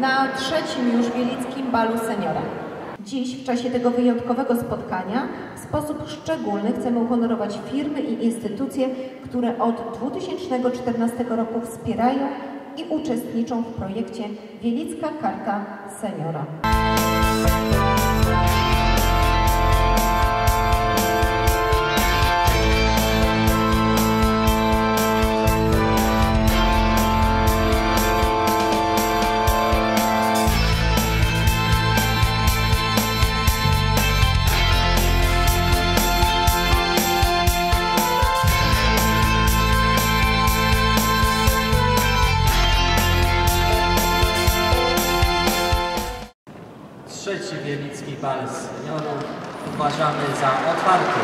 na trzecim już Wielickim Balu Seniora. Dziś, w czasie tego wyjątkowego spotkania, w sposób szczególny chcemy uhonorować firmy i instytucje, które od 2014 roku wspierają i uczestniczą w projekcie Wielicka Karta Seniora. Bal Seniorów uważamy za otwarty.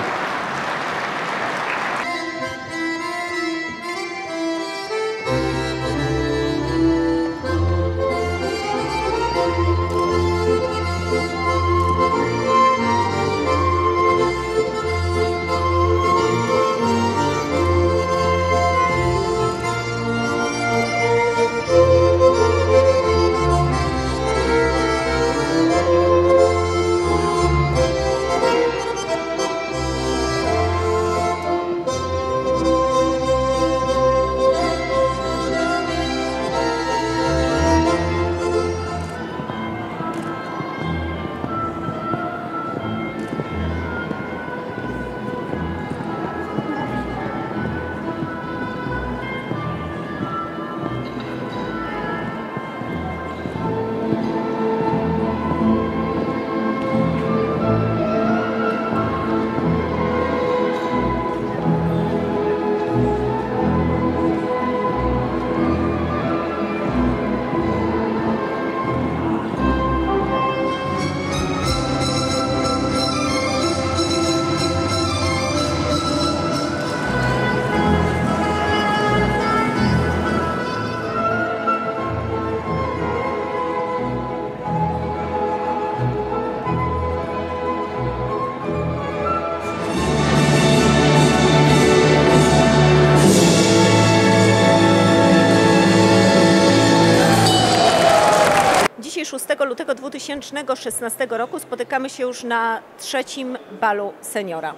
6 lutego 2016 roku spotykamy się już na trzecim balu seniora.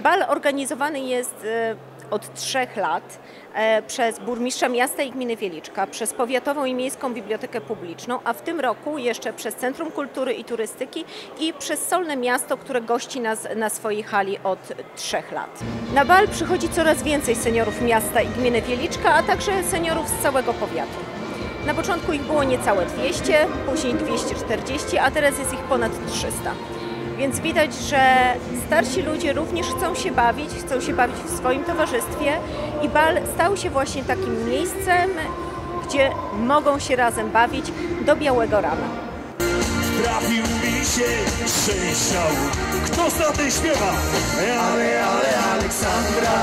Bal organizowany jest e, od trzech lat e, przez burmistrza miasta i gminy Wieliczka, przez Powiatową i Miejską Bibliotekę Publiczną, a w tym roku jeszcze przez Centrum Kultury i Turystyki i przez Solne Miasto, które gości nas na swojej hali od trzech lat. Na bal przychodzi coraz więcej seniorów miasta i gminy Wieliczka, a także seniorów z całego powiatu. Na początku ich było niecałe 200, później 240, a teraz jest ich ponad 300. Więc widać, że starsi ludzie również chcą się bawić, chcą się bawić w swoim towarzystwie i bal stał się właśnie takim miejscem, gdzie mogą się razem bawić do białego rana. Trafił mi się sześciał Kto z tej śpiewa? Ale, ale, Aleksandra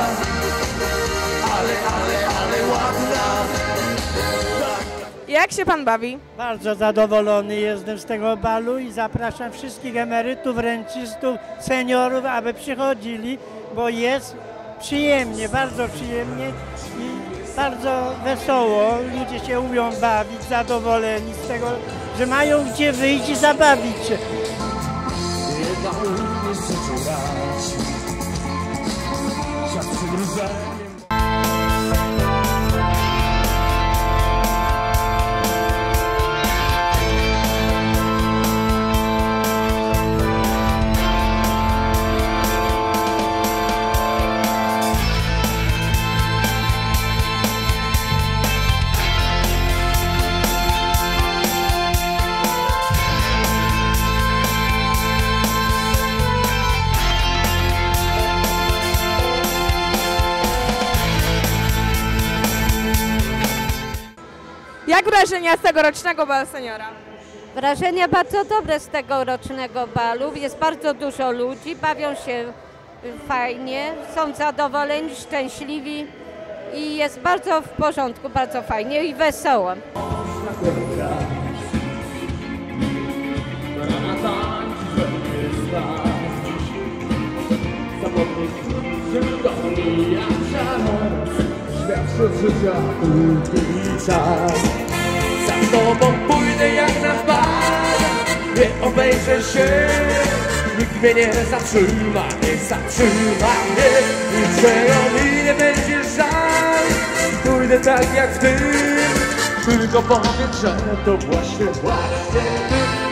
Ale, ale, ale ładna Jak się pan bawi? Bardzo zadowolony jestem z tego balu i zapraszam wszystkich emerytów, rencistów, seniorów, aby przychodzili, bo jest przyjemnie, bardzo przyjemnie i bardzo wesoło. Ludzie się umią bawić, zadowoleni z tego, że mają gdzie wyjść i zabawić się. Jedna Jak wrażenia z tegorocznego balu seniora? Wrażenia bardzo dobre z tegorocznego balu. Jest bardzo dużo ludzi, bawią się fajnie, są zadowoleni, szczęśliwi i jest bardzo w porządku, bardzo fajnie i wesoło. Świat życia ulgi czas. Tobą pójdę jak na bal Nie obejrzę się. Nikt mnie nie zatrzyma, nie zatrzyma mnie. Niczego mi nie będzie żal. Pójdę tak jak ty. Tylko powiedz, że to właśnie, właśnie ty